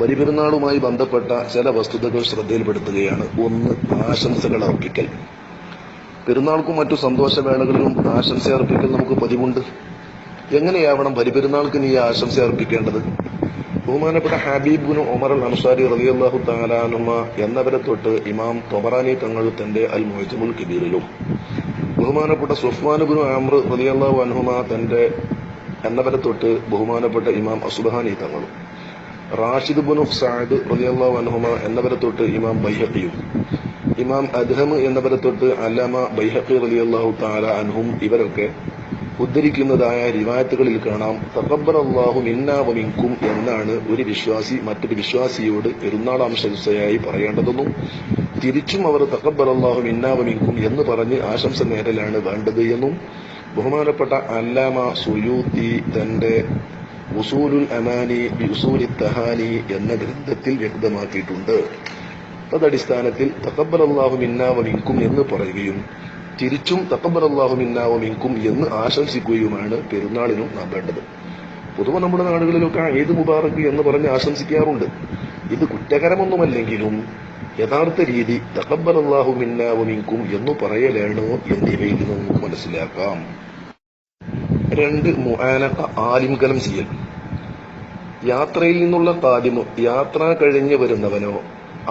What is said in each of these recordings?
ബലിപെരുന്നാളുമായി ബന്ധപ്പെട്ട ചില വസ്തുതകൾ ശ്രദ്ധയിൽപ്പെടുത്തുകയാണ്. ഒന്ന് ആശംസകൾ അർപ്പിക്കൽ. പെരുന്നാൾക്കും മറ്റു സന്തോഷവേളകളിലും ആശംസ അർപ്പിക്കൽ നമുക്ക് പതിവുണ്ട്. എങ്ങനെയാവണം ബലിപെരുന്നാൾക്ക് നീ ആശംസ അർപ്പിക്കേണ്ടത്? ബഹുമാനപ്പെട്ട ഹബീബുന് ഒമർ അൽ അൻസാരി റളിയല്ലാഹു താലാനുമ എന്നവരെ തൊട്ട് ഇമാം തൊബറാനി തങ്ങൾ തന്റെ അൽ മൊയ്ജമുൽ കബീറിലും. ബഹുമാനപ്പെട്ട സുഫ്മാനുബിനു ആമ്ര റളിയല്ലാഹു അൻഹുമ തന്റെ എന്നവരെ തൊട്ട് ബഹുമാനപ്പെട്ട ഇമാം അസുബഹാനി തങ്ങളും. റാഷിദ് ബുനു സാദ് റളിയല്ലാഹു അൻഹുമ എന്നവരെ തൊട്ട് ഇമാം ബൈഹക്കിയും ഇമാം അദ്ഹം എന്നവരെ തൊട്ട് അല്ലാമ ബൈഹഖി റളിയല്ലാഹു തആല അൻഹും ഇവരൊക്കെ ഉദ്ധരിക്കുന്നതായ റിവായത്തുകളിൽ കാണാം. തഖബ്ബൽ അള്ളാഹു മിന്നാവമിക്കും എന്നാണ് ഒരു വിശ്വാസി മറ്റൊരു വിശ്വാസിയോട് പെരുന്നാളാം ശംസയായി പറയേണ്ടതെന്നും തിരിച്ചും അവർ തഖബ്ബൽ അള്ളാഹു മിന്നാവമിക്കും എന്ന് പറഞ്ഞ് ആശംസ നേരലാണ് വേണ്ടത് എന്നും ബഹുമാനപ്പെട്ട അല്ലാമ സുയൂത്തി തന്റെ ഉസൂലുൽ അമാനി ബിഉസൂലി തഹാനി എന്ന ഗ്രന്ഥത്തിൽ വ്യക്തമാക്കിയിട്ടുണ്ട്. തദടിസ്ഥാനത്തിൽ തക്കബർ അള്ളാഹു മിന്നാവ മിൻകും എന്ന് പറയുകയും തിരിച്ചും തക്കബർ അള്ളാഹു മിന്നാവ മിൻകും എന്ന് ആശംസിക്കുകയുമാണ് പെരുന്നാളിനും നാം വേണ്ടത്. പൊതുവെ നമ്മുടെ നാടുകളിലൊക്കെ ഏത് മുബാറക്ക് എന്ന് പറഞ്ഞ് ആശംസിക്കാറുണ്ട്. ഇത് കുറ്റകരമൊന്നുമല്ലെങ്കിലും യഥാർത്ഥ രീതി തക്കബർ അള്ളാഹു മിന്നാവ മിൻകും എന്ന് പറയലാണ് എന്നിവയിൽ നിന്ന് നമുക്ക് മനസ്സിലാക്കാം. രണ്ട് മുആനക്ക ആലിംഗനം ചെയ്യൽ. യാത്രയിൽ നിന്നുള്ള കാദിമു യാത്ര കഴിഞ്ഞ് വരുന്നവനോ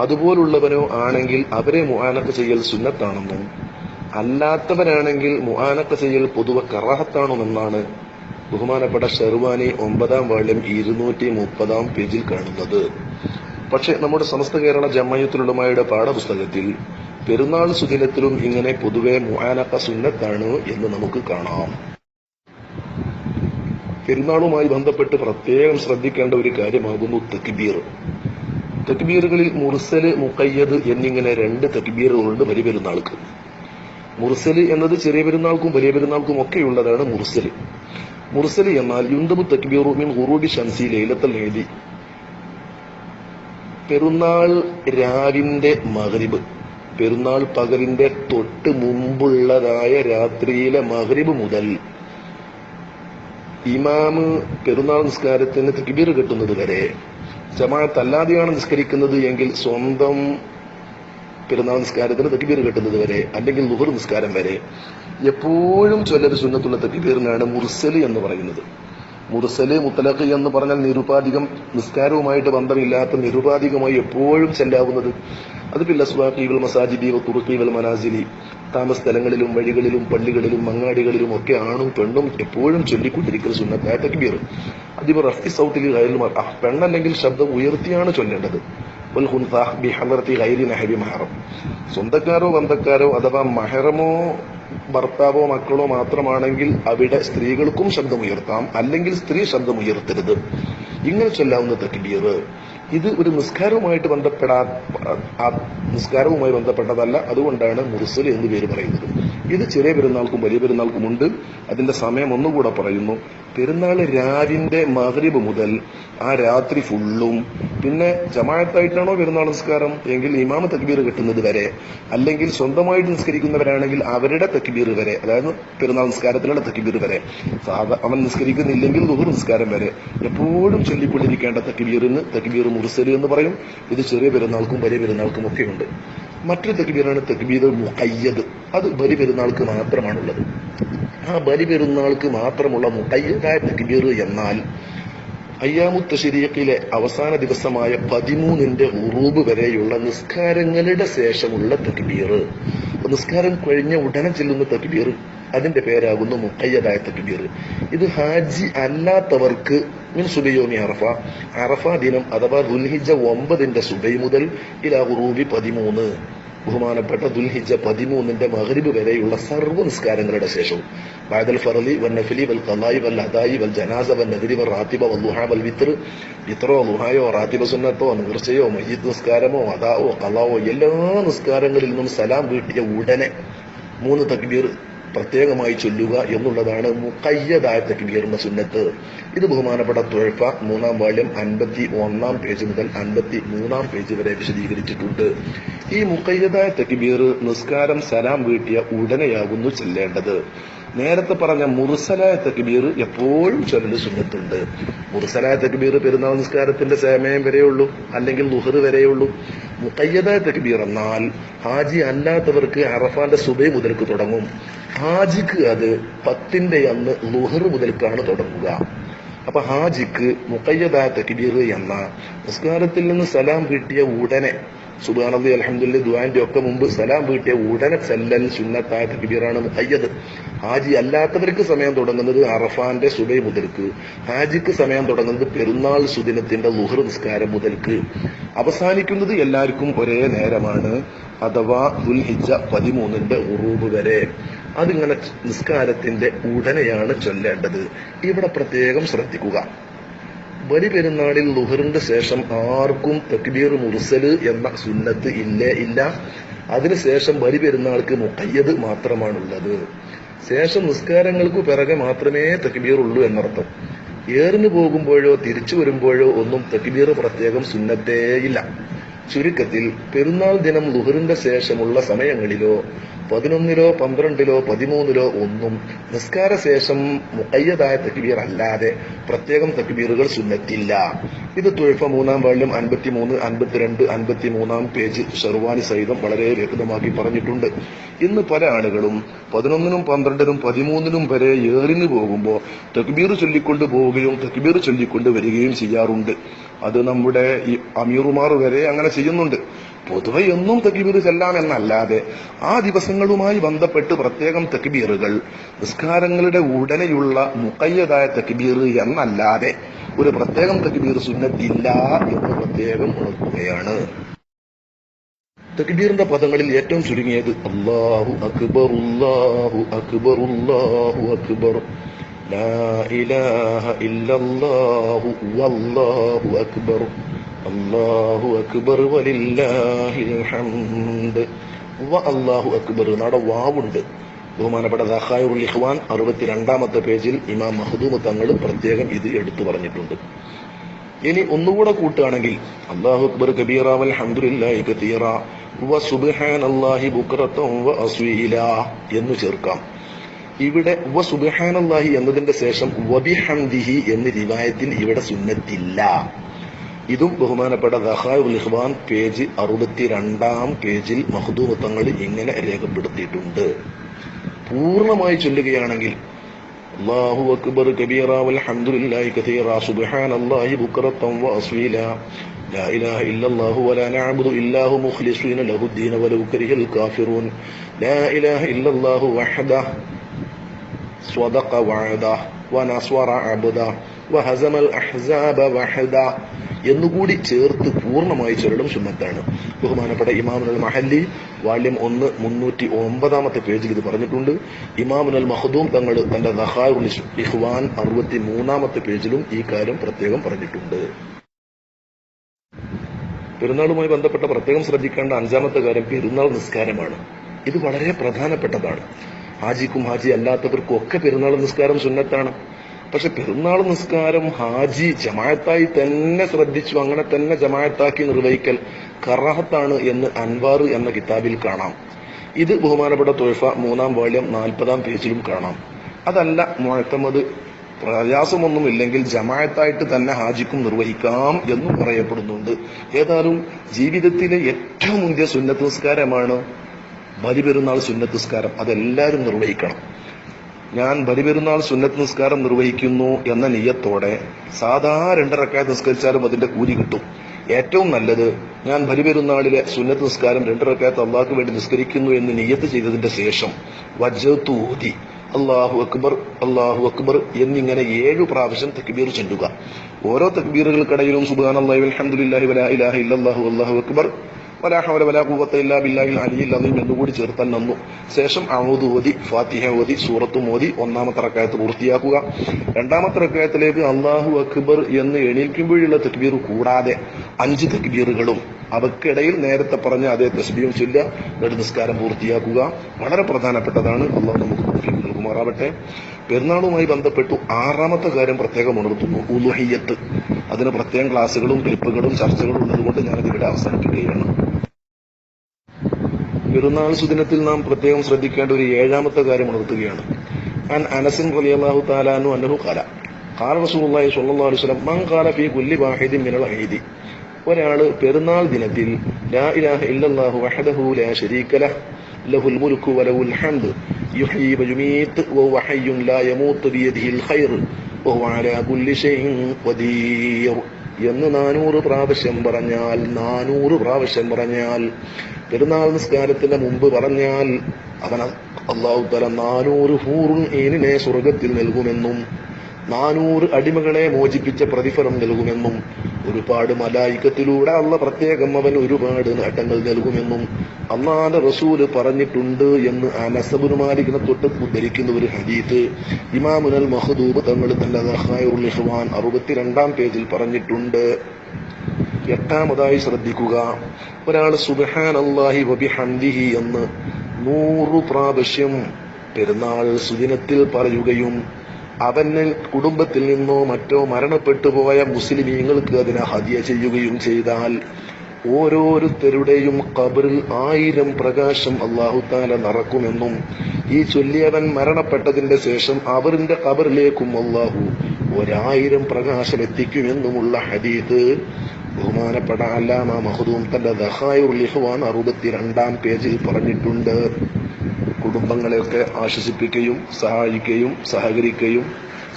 അതുപോലുള്ളവനോ ആണെങ്കിൽ അവരെ മുആനക്ക ചെയ്യൽ സുന്നത്താണെന്നും അല്ലാത്തവനാണെങ്കിൽ മുആനക്ക ചെയ്യൽ പൊതുവെ കറാഹത്താണെന്നാണ് ബഹുമാനപ്പെട്ട ഷെർവാനി ഒമ്പതാം വാള്യം ഇരുന്നൂറ്റി മുപ്പതാം പേജിൽ കാണുന്നത്. പക്ഷെ നമ്മുടെ സമസ്ത കേരള ജമ്മയത്തുലുമായുടെ പാഠപുസ്തകത്തിൽ പെരുന്നാൾ സുദിനത്തിലും ഇങ്ങനെ പൊതുവെ മുആനക്ക സുന്നത്താണ് എന്ന് നമുക്ക് കാണാം. പെരുന്നാളുമായി ബന്ധപ്പെട്ട് പ്രത്യേകം ശ്രദ്ധിക്കേണ്ട ഒരു കാര്യമാകുന്നു തക്ബീർ. തക്ബീറുകളിൽ മുർസൽ മുക്കയ്യദ് എന്നിങ്ങനെ രണ്ട് തക്ബീറുകളുണ്ട് വലിയ പെരുന്നാൾക്ക് മുർസൽ എന്നത് ചെറിയ പെരുന്നാൾക്കും വലിയ പെരുന്നാൾക്കും ഒക്കെയുള്ളതാണ് മുർസൽ മുർസൽ എന്നാൽ യുന്തബു തക്ബീറു മിൻ ഹുറൂബി ഷംസി ലൈലത്തൽ നേതി പെരുന്നാൾ രാവിന്റെ മകരിബ് പെരുന്നാൾ പകലിന്റെ തൊട്ട് മുമ്പുള്ളതായ രാത്രിയിലെ മകരിബ് മുതൽ ഇമാമ് പെരുന്നാൾ നിസ്കാരത്തിന് തക്ബീർ കിട്ടുന്നത് വരെ ജമാഅത്ത് അല്ലാതെയാണ് നിസ്കരിക്കുന്നത് എങ്കിൽ സ്വന്തം പെരുന്നാൾ നിസ്കാരത്തിന് തക്ബീർ കിട്ടുന്നത് വരെ അല്ലെങ്കിൽ ലുഹർ നിസ്കാരം വരെ എപ്പോഴും ചൊല്ലൽ സുന്നത്തുള്ള തക്ബീറിനാണ് മുർസൽ എന്ന് പറയുന്നത്. മുർസൽ മുത്തലഖ് എന്ന് പറഞ്ഞാൽ നിരുപാധികം നിസ്കാരവുമായിട്ട് ബന്ധമില്ലാത്ത നിരുപാധികമായി എപ്പോഴും ചെല്ലാവുന്നത് അത് പില്ലസ്വാഖീവൽ മസാജിദി തുറുക്കീവൽ മനാസിലി താമസ സ്ഥലങ്ങളിലും വഴികളിലും പള്ളികളിലും മങ്ങാടികളിലും ഒക്കെ ആണും പെണ്ണും എപ്പോഴും ചൊല്ലിക്കൊണ്ടിരിക്കുന്ന സുന്നത്തായ തക്ബീർ അതിപ്പോ റഫി സൗത്തിൽ ഗൈറിൽ പെണ്ണല്ലെങ്കിൽ ശബ്ദം ഉയർത്തിയാണ് ചൊല്ലേണ്ടത്. മഹറം. സ്വന്തക്കാരോ ബന്ധക്കാരോ അഥവാ മഹറമോ ഭർത്താവോ മക്കളോ മാത്രമാണെങ്കിൽ അവിടെ സ്ത്രീകൾക്കും ശബ്ദമുയർത്താം അല്ലെങ്കിൽ സ്ത്രീ ശബ്ദമുയർത്തരുത്. ഇങ്ങനെ ചൊല്ലാവുന്ന തക്ബീർ ഇത് ഒരു നിസ്കാരവുമായിട്ട് ബന്ധപ്പെടാ നിസ്കാരവുമായി ബന്ധപ്പെട്ടതല്ല. അതുകൊണ്ടാണ് മുർസൽ എന്ന് പേര് പറയുന്നത്. ഇത് ചെറിയ പെരുന്നാൾക്കും വലിയ പെരുന്നാൾക്കും ഉണ്ട്. അതിന്റെ സമയം ഒന്നുകൂടെ പറയുന്നു. പെരുന്നാൾ രാവിന്റെ മകരീബ് മുതൽ ആ രാത്രി ഫുള്ളും പിന്നെ ജമാഅത്തായിട്ടാണോ പെരുന്നാൾ നിസ്കാരം? എങ്കിൽ ഇമാമ തക്ബീർ കിട്ടുന്നത് വരെ. അല്ലെങ്കിൽ സ്വന്തമായിട്ട് നിസ്കരിക്കുന്നവരാണെങ്കിൽ അവരുടെ തക്ബീർ വരെ. അതായത് പെരുന്നാൾ നിസ്കാരത്തിലുള്ള തക്ബീർ വരെ. അവൻ നിസ്കരിക്കുന്നില്ലെങ്കിൽ ദുഹർ നിസ്കാരം വരെ. എപ്പോഴും ചൊല്ലിക്കൊണ്ടിരിക്കേണ്ട തക്ബീറിന് തക്ബീർ മുർസലി എന്ന് പറയും. ഇത് ചെറിയ പെരുന്നാൾക്കും വലിയ പെരുന്നാൾക്കും ഒക്കെ ഉണ്ട്. മറ്റൊരു തക്ബീറാണ് തക്ബീർ മുഖയ്യദ്. അത് ബലി പെരുന്നാൾക്ക് മാത്രമാണുള്ളത്. ആ ബലി പെരുന്നാൾക്ക് മാത്രമുള്ള മുഖയ്യദായ തക്ബീർ എന്നാൽ അയ്യാമുത്ത ശരീരത്തിലെ അവസാന ദിവസമായ പതിമൂന്നിന്റെ ഉറൂബ് വരെയുള്ള നിസ്കാരങ്ങളുടെ ശേഷമുള്ള തക്ബീർ. നിസ്കാരം കഴിഞ്ഞ ഉടനെ ചെല്ലുന്ന തക്ബീർ അതിന്റെ പേരാകുന്നു മുക്കയ്യതായ തക്ബീർ. ഇത് ഹാജി അല്ലാത്തവർക്ക് മിൻ സുബയോമി അറഫ അറഫ ദിനം അഥവാ ദുൽഹിജ ഒമ്പതിന്റെ സുബൈ മുതൽ ഇലാ ഉറൂബി പതിമൂന്ന്. ബഹുമാനപ്പെട്ട ദുൽഹിജ പതിമൂന്നിന്റെ മഹരിബ് വരെയുള്ള സർവ നിസ്കാരങ്ങളുടെ ശേഷവും ബാദൽ ഫറലി വൽ നഫലി വൽ കലായി വൽ അദായി വൽ ജനാസ വൽ നദിരി വൽ റാത്തിബ വൽ ലുഹ വൽ വിത്ർ വിത്രോ ലുഹായോ റാത്തിബ സുന്നത്തോ നീർച്ചയോ മയ്യത്ത് നിസ്കാരമോ അദാവോ കലാവോ എല്ലാ നിസ്കാരങ്ങളിൽ നിന്നും സലാം വീട്ടിയ ഉടനെ മൂന്ന് തക്ബീർ പ്രത്യേകമായി ചൊല്ലുക എന്നുള്ളതാണ് മുക്കയ്യതായ തക്ബീറിന്റെ സുന്നത്ത്. ഇത് ബഹുമാനപ്പെട്ട തൊഴഫ മൂന്നാം വാല്യം അൻപത്തി ഒന്നാം പേജ് മുതൽ അൻപത്തി മൂന്നാം പേജ് വരെ വിശദീകരിച്ചിട്ടുണ്ട്. ഈ മുക്കയ്യതായ തക്ബീർ നിസ്കാരം സലാം വീട്ടിയ ഉടനെയാകുന്നു ചെല്ലേണ്ടത്. നേരത്തെ പറഞ്ഞ മുറുസലായ തക്ബീർ എപ്പോഴും ചൊല്ലൽ സുന്നത്തുണ്ട്. മുറുസലായ തക്ബീർ പെരുന്നാൾ നിസ്കാരത്തിന്റെ സമയം വരെയുള്ളൂ അല്ലെങ്കിൽ ലുഹർ വരെയുള്ളൂ. മുക്കയ്യതായ തക്ബീർ എന്നാൽ ഹാജി അല്ലാത്തവർക്ക് അറഫാന്റെ സുബൈ മുതൽക്ക് തുടങ്ങും. ഹാജിക്ക് അത് പത്തിന്റെ അന്ന് ലുഹർ മുതൽക്കാണ് തുടങ്ങുക. അപ്പൊ ഹാജിക്ക് മുക്കയ്യദാ തക്ബീർ എന്ന നിസ്കാരത്തിൽ നിന്ന് സലാം കിട്ടിയ ഉടനെ സുബാനന്ദി അലഹമുല്ല ദുവാന്റെ ഒക്കെ മുമ്പ് സലാം വീട്ടിയ ഉടനെ ചെല്ലൽ സുന്നത്തായ തക്ബീറാണ് മുക്കയ്യത് ഹാജി അല്ലാത്തവർക്ക് സമയം തുടങ്ങുന്നത് അറഫാന്റെ സുബൈ മുതൽക്ക് ഹാജിക്ക് സമയം തുടങ്ങുന്നത് പെരുന്നാൾ സുദിനത്തിന്റെ ലുഹർ നിസ്കാരം മുതൽക്ക്. അവസാനിക്കുന്നത് എല്ലാവർക്കും ഒരേ നേരമാണ് അഥവാ ദുൽഹിജ പതിമൂന്നിന്റെ ഉറൂബ് വരെ. അതിങ്ങനെ നിസ്കാരത്തിന്റെ ഉടനെയാണ് ചൊല്ലേണ്ടത്. ഇവിടെ പ്രത്യേകം ശ്രദ്ധിക്കുക. ബലി പെരുന്നാളിൽ ലുഹറിന്റെ ശേഷം ആർക്കും തക്ബീർ മുർസൽ എന്ന സുന്നത്ത് ഇല്ലേ ഇല്ല. അതിനുശേഷം ബലി പെരുന്നാൾക്ക് മുക്കയ്യത് മാത്രമാണുള്ളത്. ശേഷം നിസ്കാരങ്ങൾക്ക് പിറകെ മാത്രമേ തക്ബീർ ഉള്ളൂ എന്നർത്ഥം. ഏറിന് പോകുമ്പോഴോ തിരിച്ചു വരുമ്പോഴോ ഒന്നും തക്ബീർ പ്രത്യേകം സുന്നത്തേയില്ല ചുരുക്കത്തിൽ പെരുന്നാൾ ദിനം ലുഹറിന്റെ ശേഷമുള്ള സമയങ്ങളിലോ പതിനൊന്നിലോ പന്ത്രണ്ടിലോ പതിമൂന്നിലോ ഒന്നും നിസ്കാര ശേഷം മുക്കയ്യതായ തക്ബീർ അല്ലാതെ പ്രത്യേകം തക്ബീറുകൾ സുന്നത്തില്ല. ഇത് തുഴഫ മൂന്നാം വാള്യം അൻപത്തിമൂന്ന് അൻപത്തിരണ്ട് അൻപത്തി മൂന്നാം പേജ് ഷെർവാനി സഹിതം വളരെ വ്യക്തമാക്കി പറഞ്ഞിട്ടുണ്ട്. ഇന്ന് പല ആളുകളും പതിനൊന്നിനും പന്ത്രണ്ടിനും പതിമൂന്നിനും വരെ ഏറിന് പോകുമ്പോൾ തക്ബീർ ചൊല്ലിക്കൊണ്ട് പോവുകയും തക്ബീർ ചൊല്ലിക്കൊണ്ട് വരികയും ചെയ്യാറുണ്ട്. അത് നമ്മുടെ ഈ അമീറുമാർ വരെ അങ്ങനെ ചെയ്യുന്നുണ്ട്. പൊതുവെ എന്നും തക്ബീർ ചെല്ലാം എന്നല്ലാതെ ആ ദിവസങ്ങളുമായി ബന്ധപ്പെട്ട് പ്രത്യേകം തക്ബീറുകൾ നിസ്കാരങ്ങളുടെ ഉടനെയുള്ള മുക്കയ്യതായ തക്ബീർ എന്നല്ലാതെ ഒരു പ്രത്യേകം തക്ബീർ സുന്നത്തില്ല എന്ന് പ്രത്യേകം ഉണർത്തുകയാണ്. തക്ബീറിന്റെ പദങ്ങളിൽ ഏറ്റവും ചുരുങ്ങിയത് അള്ളാഹു അക്ബർ അല്ലാഹു അക്ബർ അല്ലാഹു അക്ബർ. ലാ ഇലാഹ ഇല്ലല്ലാഹു വല്ലാഹു والله أكبر അക്ബർ أكبر ولله വ അല്ലാഹു അക്ബർ നട വാവുണ്ട്. ബഹുമാനപ്പെട്ട ദഹായുൽ ഇഖ്വാൻ അറുപത്തിരണ്ടാമത്തെ പേജിൽ ഇമാം മഹദൂമ് തങ്ങൾ പ്രത്യേകം ഇത് എടുത്തു പറഞ്ഞിട്ടുണ്ട്. ഇനി ഒന്നുകൂടെ കൂട്ടുകയാണെങ്കിൽ അള്ളാഹു അക്ബർ കബീറ വൽഹംദുലില്ലാഹി കതീറ വ സുബ്ഹാനല്ലാഹി ബുക്റതൻ വ അസ്വീല എന്ന് ചേർക്കാം. ഇവിടെ വ സുബ്ഹാനല്ലാഹി എന്നതിന്റെ ശേഷം വബിഹംദിഹി എന്ന് റിവായത്തിൽ ഇവിടെ സുന്നത്തില്ല ഇതും ബഹുമാനപ്പെട്ട ദഹായുൽ ഇഖ്വാൻ പേജ് അറുപത്തിരണ്ടാം പേജിൽ മഹദൂമത്തങ്ങൾ ഇങ്ങനെ രേഖപ്പെടുത്തിയിട്ടുണ്ട് പൂർണ്ണമായി ചൊല്ലുകയാണെങ്കിൽ അള്ളാഹു അക്ബർ കബീറ വൽഹംദുലില്ലാഹി കതീറ സുബ്ഹാനല്ലാഹി ബുക്റതൻ വഅസ്വീല لا إله إلا الله ولا نعبد إلا هو مخلصين له الدين ولو كره الكافرون لا إله إلا الله وحده صدق وعده ونصر عبده وهزم الأحزاب وحده എന്നുകൂടി ചേർത്ത് പൂർണ്ണമായി ചൊല്ലലും സുന്നത്താണ് ബഹുമാനപ്പെട്ട ഇമാമുൽ മഹല്ലി വാല്യം ഒന്ന് മുന്നൂറ്റി ഒമ്പതാമത്തെ പേജിൽ ഇത് പറഞ്ഞിട്ടുണ്ട് ഇമാമുൽ മഹദൂം തങ്ങൾ തന്റെ ദഹാറുൽ ഇഹ്വാൻ അറുപത്തി മൂന്നാമത്തെ പേജിലും ഈ കാര്യം പ്രത്യേകം പറഞ്ഞിട്ടുണ്ട് പെരുന്നാളുമായി ബന്ധപ്പെട്ട പ്രത്യേകം ശ്രദ്ധിക്കേണ്ട അഞ്ചാമത്തെ കാര്യം പെരുന്നാൾ നിസ്കാരമാണ് ഇത് വളരെ പ്രധാനപ്പെട്ടതാണ് ഹാജിക്കും ഹാജി അല്ലാത്തവർക്കും ഒക്കെ പെരുന്നാൾ നിസ്കാരം സുന്നത്താണ്. പക്ഷെ പെരുന്നാൾ നിസ്കാരം ഹാജി ജമായത്തായി തന്നെ ശ്രദ്ധിച്ചു അങ്ങനെ തന്നെ ജമായത്താക്കി നിർവഹിക്കൽ കറാഹത്താണ് എന്ന് അൻവാർ എന്ന കിതാബിൽ കാണാം. ഇത് ബഹുമാനപ്പെട്ട തൊഴഫ മൂന്നാം വാള്യം നാൽപ്പതാം പേജിലും കാണാം. അതല്ല മുഴത്തമത് പ്രയാസമൊന്നുമില്ലെങ്കിൽ ജമായത്തായിട്ട് തന്നെ ഹാജിക്കും നിർവഹിക്കാം എന്നും പറയപ്പെടുന്നുണ്ട്. ഏതായാലും ജീവിതത്തിലെ ഏറ്റവും മുന്തിയ സുന്നത്ത് നിസ്കാരമാണ് ബലിപെരുന്നാൾ സുന്നത്ത് നിസ്കാരം അതെല്ലാവരും നിർവഹിക്കണം. ഞാൻ ബലിപെരുന്നാൾ സുന്നത്ത് നിസ്കാരം നിർവഹിക്കുന്നു എന്ന നിയത്തോടെ സാധാ രണ്ടരക്കായ നിസ്കരിച്ചാലും അതിന്റെ കൂലി കിട്ടും. ഏറ്റവും നല്ലത് ഞാൻ ബലിപെരുന്നാളിലെ സുന്നത്ത് നിസ്കാരം രണ്ടരക്കായത്ത് അള്ളാഹ്ക്ക് വേണ്ടി നിസ്കരിക്കുന്നു എന്ന് നിയത്ത് ചെയ്തതിന്റെ ശേഷം വജ്ജത്ത് ഊതി. അള്ളാഹു അക്ബർ അള്ളാഹു അക്ബർ എന്നിങ്ങനെ ഏഴു പ്രാവശ്യം തക്ബീർ ചെല്ലുക. ഓരോ തക്ബീറുകൾക്കിടയിലും സുബാൻ അള്ളാഹു അലഹമുല്ലാഹി വലാ ഇലാഹ ഇല്ലല്ലാഹു അള്ളാഹു അക്ബർ വലാ ഇല്ലാ അലീം എന്നുകൂടി ചേർത്താൻ നന്നു. ശേഷം അമോദ് ഓതി ഫാത്തിഹ ഓതി സൂറത്തും ഓതി ഒന്നാമത്തെ റക്കായത്ത് പൂർത്തിയാക്കുക. രണ്ടാമത്തെ റക്കായത്തിലേക്ക് അള്ളാഹു അക്ബർ എന്ന് എണീൽക്കുമ്പോഴുള്ള തക്ബീർ കൂടാതെ അഞ്ച് തക്ബീറുകളും അവക്കിടയിൽ നേരത്തെ പറഞ്ഞ അതേ തസ്ബിയും ചൊല്ല നിസ്കാരം പൂർത്തിയാക്കുക. വളരെ പ്രധാനപ്പെട്ടതാണ്. അള്ളാഹു നമുക്ക് തൗഫീഖ് നൽകുമാറാവട്ടെ. പെരുന്നാളുമായി ബന്ധപ്പെട്ടു ആറാമത്തെ കാര്യം പ്രത്യേകം ഉണർത്തുന്നു. ഉലുഹയ്യത്ത്. അതിന് പ്രത്യേകം ക്ലാസ്സുകളും ക്ലിപ്പുകളും ചർച്ചകളും ഉള്ളതുകൊണ്ട് ഞാനത് ഇവിടെ അവസാനിപ്പിക്കുകയാണ്. പെരുന്നാൾ സുദിനത്തിൽ നാം പ്രത്യേകം ശ്രദ്ധിക്കേണ്ട ഒരു ഏഴാമത്തെ കാര്യം ഉണർത്തുകയാണ്. അൻ അനസിൻ റലിയല്ലാഹു താലാനു അനഹു കാല കാല റസൂല്ലാഹി സ്വല്ലല്ലാഹു അലൈഹി വസല്ലം ഫീ കുല്ലി വാഹിദിൻ മിനൽ ഐദി ഒരാൾ പെരുന്നാൾ ദിനത്തിൽ ലാ ഇലാഹ ഇല്ലല്ലാഹു വഹദഹു ലാ ലഹുൽ വലഹുൽ ഹയ്യുൻ ലാ അലാ കുല്ലി ഖദീർ. എന്ന് നാനൂറ് പ്രാവശ്യം പറഞ്ഞാൽ നാനൂറ് പ്രാവശ്യം പറഞ്ഞാൽ പെരുന്നാൾ നിസ്കാരത്തിന് മുമ്പ് പറഞ്ഞാൽ അവൻ അള്ളാഹു തല നാനൂറ് ഹൂറുൻ ഏനിനെ സ്വർഗത്തിൽ നൽകുമെന്നും നാനൂറ് അടിമകളെ മോചിപ്പിച്ച പ്രതിഫലം നൽകുമെന്നും ഒരുപാട് മലായിക്കത്തിലൂടെ അള്ള പ്രത്യേകം അവൻ ഒരുപാട് നേട്ടങ്ങൾ നൽകുമെന്നും അന്നാല റസൂൽ പറഞ്ഞിട്ടുണ്ട് എന്ന് ആ മാലിക്കിനെ തൊട്ട് ഉദ്ധരിക്കുന്ന ഒരു ഹദീത്ത് ഇമാമുനൽ മഹദൂബ് തങ്ങൾ തന്റെ ദഹായുൽ അറുപത്തിരണ്ടാം പേജിൽ പറഞ്ഞിട്ടുണ്ട്. എട്ടാമതായി ശ്രദ്ധിക്കുക. ഒരാൾ സുബഹാൻ അള്ളാഹി വബിഹംദിഹി എന്ന് നൂറു പ്രാവശ്യം പെരുന്നാൾ സുദിനത്തിൽ പറയുകയും അവന് കുടുംബത്തിൽ നിന്നോ മറ്റോ മരണപ്പെട്ടു പോയ മുസ്ലിമീങ്ങൾക്ക് അതിനെ ഹതിയ ചെയ്യുകയും ചെയ്താൽ ഓരോരുത്തരുടെയും കബറിൽ ആയിരം പ്രകാശം അള്ളാഹുത്താല നടക്കുമെന്നും ഈ ചൊല്ലിയവൻ മരണപ്പെട്ടതിന്റെ ശേഷം അവരിന്റെ കബറിലേക്കും അള്ളാഹു ഒരായിരം പ്രകാശം എത്തിക്കുമെന്നുമുള്ള ഹദീത് ബഹുമാനപ്പെട്ട അല്ലാമ മഹദൂം തന്റെ ദഹായുർ ലിഹ്വാൻ അറുപത്തിരണ്ടാം പേജിൽ പറഞ്ഞിട്ടുണ്ട്. കുടുംബങ്ങളെയൊക്കെ ആശ്വസിപ്പിക്കുകയും സഹായിക്കുകയും സഹകരിക്കുകയും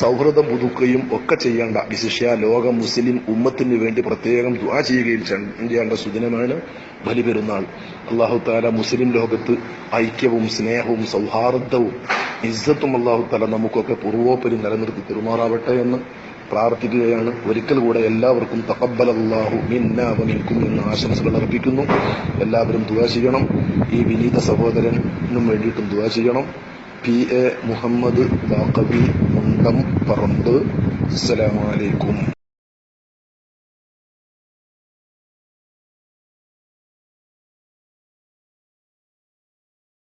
സൗഹൃദം പുതുക്കുകയും ഒക്കെ ചെയ്യേണ്ട വിശിഷ്യ ലോക മുസ്ലിം ഉമ്മത്തിന് വേണ്ടി പ്രത്യേകം ദുആ ചെയ്യുകയും ചെയ്യേണ്ട സുദിനമാണ് ബലിപെരുന്നാൾ. അള്ളാഹു താല മുസ്ലിം ലോകത്ത് ഐക്യവും സ്നേഹവും സൗഹാർദ്ദവും ഇസ്സത്തും അള്ളാഹു താല നമുക്കൊക്കെ പൂർവോപ്പരി നിലനിർത്തി പെരുമാറാവട്ടെ എന്ന് പ്രാർത്ഥിക്കുകയാണ്. ഒരിക്കൽ കൂടെ എല്ലാവർക്കും തക്കബൽ അള്ളാഹു മിന്നാവമിക്കും എന്ന് ആശംസകൾ അർപ്പിക്കുന്നു. എല്ലാവരും ദുവാ ചെയ്യണം. ഈ വിനീത സഹോദരനും വേണ്ടിയിട്ടും ദുവാ ചെയ്യണം. പി എ മുഹമ്മദ് വാക്കബി മുണ്ടം പറമ്പ്. അസ്സലാമലൈക്കും